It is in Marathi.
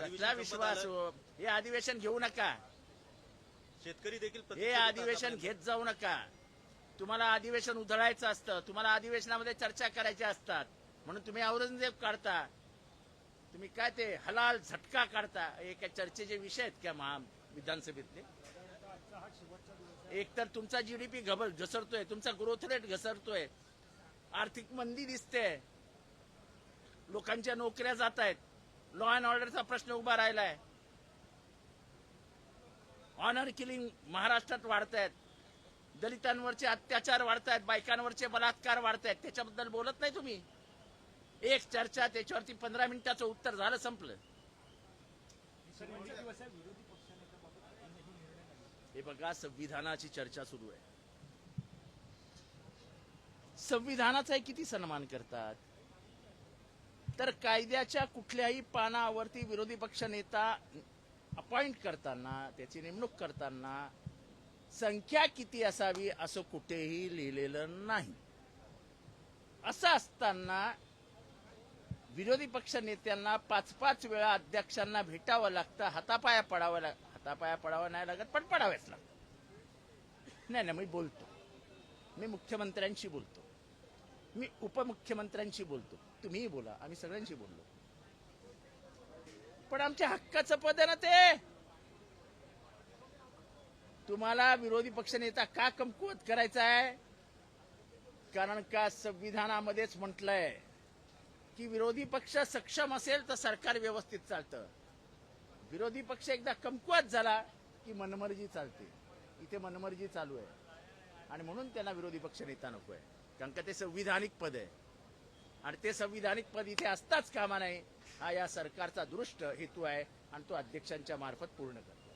कसला विश्वास हो? अधिवेशन घेऊ नका. शेतकरी देखील हे अधिवेशन. घेत जाऊ नका. तुम्हाला अधिवेशन उधळायचं असतं. तुम्हाला अधिवेशनामध्ये चर्चा करायच्या असतात. म्हणून तुम्ही औरंगजेब काढता. तुम्ही काय ते हलाल झटका काढता. काय चर्चेचे विषय आहेत का महा विधानसभेतले? एक तर तुमचा जीडीपी घबर घसरतोय. तुमचा ग्रोथ रेट घसरतोय. आर्थिक मंदी दिसते. लोकांच्या नोकऱ्या जात आहेत लॉ अँड ऑर्डरचा प्रश्न उभा राहिलाय. ऑनर किलिंग महाराष्ट्रात वाढत आहेत दलितांवरचे अत्याचार वाढत आहेत बायकांवरचे बलात्कार वाढत आहेत त्याच्याबद्दल बोलत नाही तुम्ही. एक चर्चा त्याच्यावरती पंधरा मिनिटाचं उत्तर झालं संपलं. हे बघा संविधानाची चर्चा सुरू आहे. संविधानाचा किती सन्मान करतात? तर कायद्याच्या कुठल्याही पानावरती विरोधी पक्ष नेता अपॉइंट करताना त्याची नेमणूक करताना संख्या किती असावी असं कुठेही लिहिलेलं नाही. असं असताना विरोधी पक्ष नेत्यांना पाच पाच वेळा अध्यक्षांना भेटावं लागतं हातापाया पडावं लाग हातापाया पडावं नाही लागत पण पडावेच लागतं. नाही नाही मी बोलतो. मी मुख्यमंत्र्यांशी बोलतो. मी उपमुख्यमंत्र्यांशी बोलतो. तुम्हीही बोला आम्ही सगळ्यांशी बोललो. पण आमच्या हक्काचं पद आहे ना ते. तुम्हाला विरोधी पक्षनेता का कमकुवत करायचा आहे कारण का संविधानामध्येच म्हटलंय की विरोधी पक्ष सक्षम असेल तर सरकार व्यवस्थित चालतं. विरोधी पक्ष एकदा कमकुवत झाला की मनमर्जी चालते. इथे मनमर्जी चालू आहे. आणि म्हणून त्यांना विरोधी पक्ष नेता नको आहे कारण का ते संविधानिक पद आहे. आणि ते संविधानिक पद इथे असताच कामा नाही हा या सरकारचा दृष्ट हेतू आहे आणि तो अध्यक्षांच्या मार्फत पूर्ण करतो.